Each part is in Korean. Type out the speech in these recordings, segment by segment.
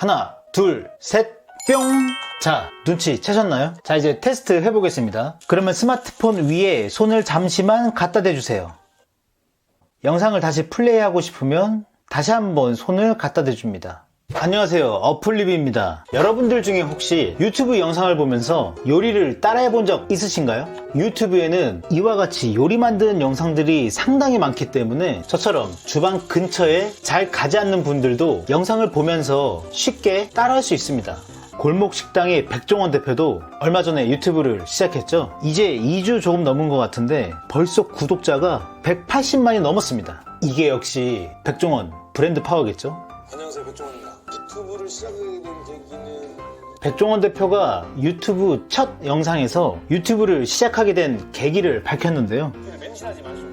하나, 둘, 셋, 뿅! 자, 눈치 채셨나요? 자, 이제 테스트 해보겠습니다. 그러면 스마트폰 위에 손을 잠시만 갖다 대주세요. 영상을 다시 플레이하고 싶으면 다시 한번 손을 갖다 대줍니다. 안녕하세요. 어플리비입니다. 여러분들 중에 혹시 유튜브 영상을 보면서 요리를 따라해 본 적 있으신가요? 유튜브에는 이와 같이 요리 만드는 영상들이 상당히 많기 때문에 저처럼 주방 근처에 잘 가지 않는 분들도 영상을 보면서 쉽게 따라할 수 있습니다. 골목 식당의 백종원 대표도 얼마 전에 유튜브를 시작했죠. 이제 2주 조금 넘은 것 같은데 벌써 구독자가 180만이 넘었습니다. 이게 역시 백종원 브랜드 파워겠죠. 안녕하세요 백종원 유튜브를 시작하게 된 계기는 백종원 대표가 유튜브 첫 영상에서 유튜브를 시작하게 된 계기를 밝혔는데요. 그냥 멘신하지 마시고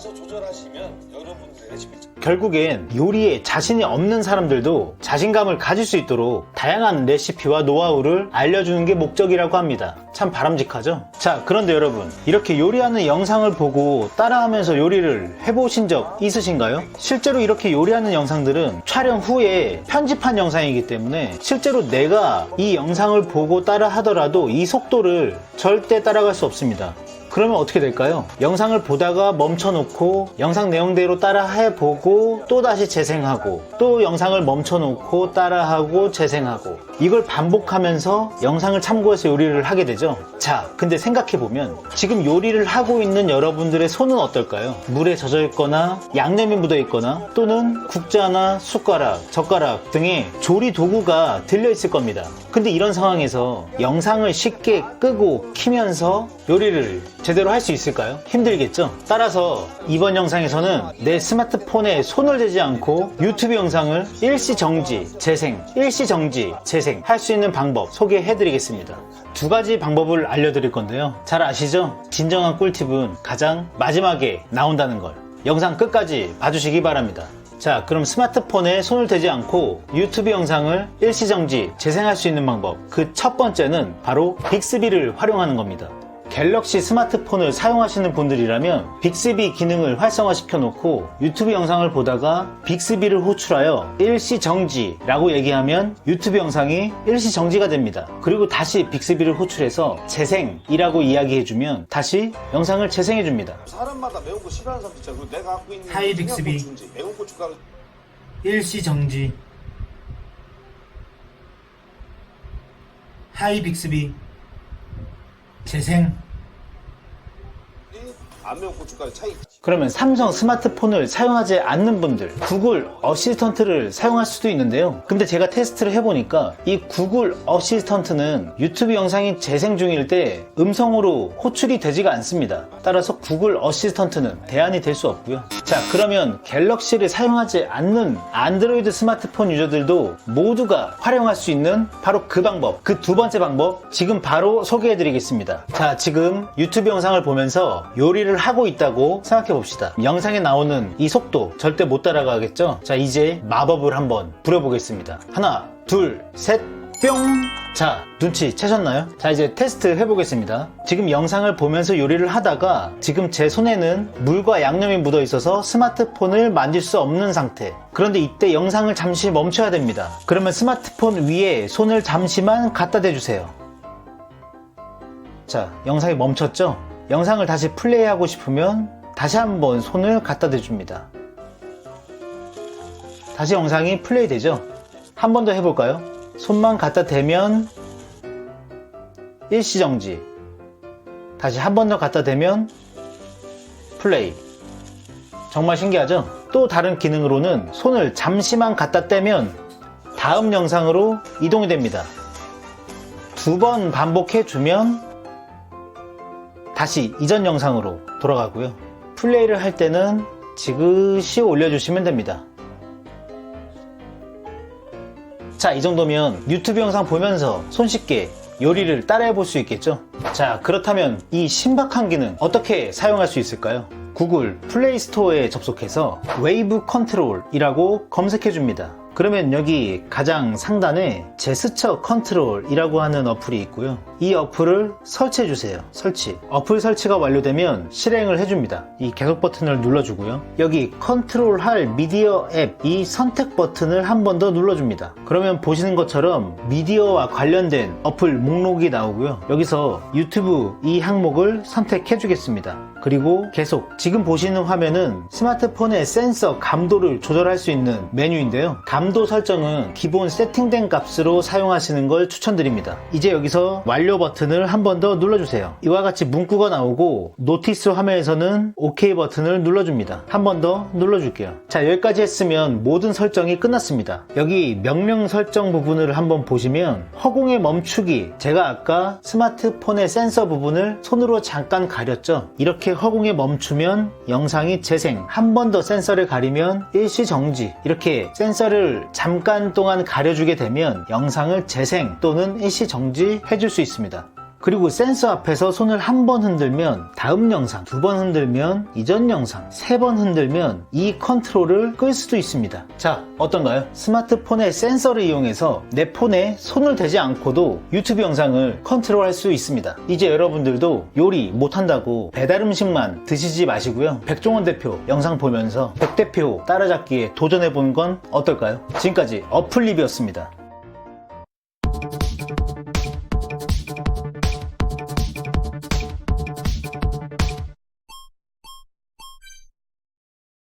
알아서 조절하시면 여러분들의 결국엔 요리에 자신이 없는 사람들도 자신감을 가질 수 있도록 다양한 레시피와 노하우를 알려주는 게 목적이라고 합니다. 참 바람직하죠? 자, 그런데 여러분, 이렇게 요리하는 영상을 보고 따라하면서 요리를 해보신 적 있으신가요? 실제로 이렇게 요리하는 영상들은 촬영 후에 편집한 영상이기 때문에 실제로 내가 이 영상을 보고 따라 하더라도 이 속도를 절대 따라갈 수 없습니다. 그러면 어떻게 될까요? 영상을 보다가 멈춰놓고 영상 내용대로 따라 해보고 또 다시 재생하고 또 영상을 멈춰놓고 따라하고 재생하고 이걸 반복하면서 영상을 참고해서 요리를 하게 되죠. 자, 근데 생각해보면 지금 요리를 하고 있는 여러분들의 손은 어떨까요? 물에 젖어 있거나 양념이 묻어 있거나 또는 국자나 숟가락, 젓가락 등의 조리 도구가 들려 있을 겁니다. 근데 이런 상황에서 영상을 쉽게 끄고 키면서 요리를 제대로 할 수 있을까요? 힘들겠죠? 따라서 이번 영상에서는 내 스마트폰에 손을 대지 않고 유튜브 영상을 일시 정지, 재생, 일시 정지, 재생 할 수 있는 방법 소개해 드리겠습니다. 두 가지 방법을 알려드릴 건데요. 잘 아시죠? 진정한 꿀팁은 가장 마지막에 나온다는 걸. 영상 끝까지 봐주시기 바랍니다. 자, 그럼 스마트폰에 손을 대지 않고 유튜브 영상을 일시정지, 재생할 수 있는 방법. 그 첫 번째는 바로 빅스비를 활용하는 겁니다. 갤럭시 스마트폰을 사용하시는 분들이라면 빅스비 기능을 활성화시켜 놓고 유튜브 영상을 보다가 빅스비를 호출하여 일시 정지라고 얘기하면 유튜브 영상이 일시 정지가 됩니다. 그리고 다시 빅스비를 호출해서 재생이라고 이야기해주면 다시 영상을 재생해줍니다. 사람마다 매운 거 싫어하는 사람도 있잖아 그리고 내가 갖고 있는 하이 빅스비. 매운 고춧가루 일시 정지 하이 빅스비 재생 안 매운 고춧가루 차이 그러면 삼성 스마트폰을 사용하지 않는 분들 구글 어시스턴트를 사용할 수도 있는데요. 근데 제가 테스트를 해보니까 이 구글 어시스턴트는 유튜브 영상이 재생 중일 때 음성으로 호출이 되지가 않습니다. 따라서 구글 어시스턴트는 대안이 될 수 없고요. 자 그러면 갤럭시를 사용하지 않는 안드로이드 스마트폰 유저들도 모두가 활용할 수 있는 바로 그 방법 그 두 번째 방법 지금 바로 소개해 드리겠습니다. 자 지금 유튜브 영상을 보면서 요리를 하고 있다고 생각해 봅시다 영상에 나오는 이 속도 절대 못 따라가겠죠 자 이제 마법을 한번 부려보겠습니다 하나 둘셋 뿅! 자, 눈치 채셨나요? 자, 이제 테스트 해보겠습니다. 지금 영상을 보면서 요리를 하다가 지금 제 손에는 물과 양념이 묻어 있어서 스마트폰을 만질 수 없는 상태. 그런데 이때 영상을 잠시 멈춰야 됩니다. 그러면 스마트폰 위에 손을 잠시만 갖다 대주세요. 자, 영상이 멈췄죠? 영상을 다시 플레이하고 싶으면 다시 한번 손을 갖다 대줍니다. 다시 영상이 플레이 되죠? 한 번 더 해볼까요? 손만 갖다 대면 일시정지. 다시 한 번 더 갖다 대면 플레이. 정말 신기하죠? 또 다른 기능으로는 손을 잠시만 갖다 떼면 다음 영상으로 이동이 됩니다. 두 번 반복해 주면 다시 이전 영상으로 돌아가고요. 플레이를 할 때는 지그시 올려주시면 됩니다. 자, 이 정도면 유튜브 영상 보면서 손쉽게 요리를 따라해 볼 수 있겠죠? 자, 그렇다면 이 신박한 기능 어떻게 사용할 수 있을까요? 구글 플레이 스토어에 접속해서 웨이브 컨트롤이라고 검색해 줍니다. 그러면 여기 가장 상단에 제스처 컨트롤이라고 하는 어플이 있고요. 이 어플을 설치해 주세요. 설치. 어플 설치가 완료되면 실행을 해줍니다. 이 계속 버튼을 눌러주고요. 여기 컨트롤 할 미디어 앱 이 선택 버튼을 한 번 더 눌러줍니다. 그러면 보시는 것처럼 미디어와 관련된 어플 목록이 나오고요. 여기서 유튜브 이 항목을 선택해 주겠습니다. 그리고 계속 지금 보시는 화면은 스마트폰의 센서 감도를 조절할 수 있는 메뉴인데요. 감도 설정은 기본 세팅된 값으로 사용하시는 걸 추천드립니다. 이제 여기서 완료 버튼을 한 번 더 눌러주세요. 이와 같이 문구가 나오고 노티스 화면에서는 OK 버튼을 눌러줍니다. 한 번 더 눌러줄게요. 자 여기까지 했으면 모든 설정이 끝났습니다. 여기 명령 설정 부분을 한번 보시면 허공의 멈추기 제가 아까 스마트폰의 센서 부분을 손으로 잠깐 가렸죠. 이렇게 허공에 멈추면 영상이 재생 한 번 더 센서를 가리면 일시 정지 이렇게 센서를 잠깐 동안 가려주게 되면 영상을 재생 또는 일시 정지 해줄 수 있습니다. 그리고 센서 앞에서 손을 한 번 흔들면 다음 영상, 두 번 흔들면 이전 영상, 세 번 흔들면 이 컨트롤을 끌 수도 있습니다. 자, 어떤가요? 스마트폰의 센서를 이용해서 내 폰에 손을 대지 않고도 유튜브 영상을 컨트롤 할 수 있습니다. 이제 여러분들도 요리 못한다고 배달 음식만 드시지 마시고요. 백종원 대표 영상 보면서 백 대표 따라잡기에 도전해보는 건 어떨까요? 지금까지 어플 리뷰였습니다.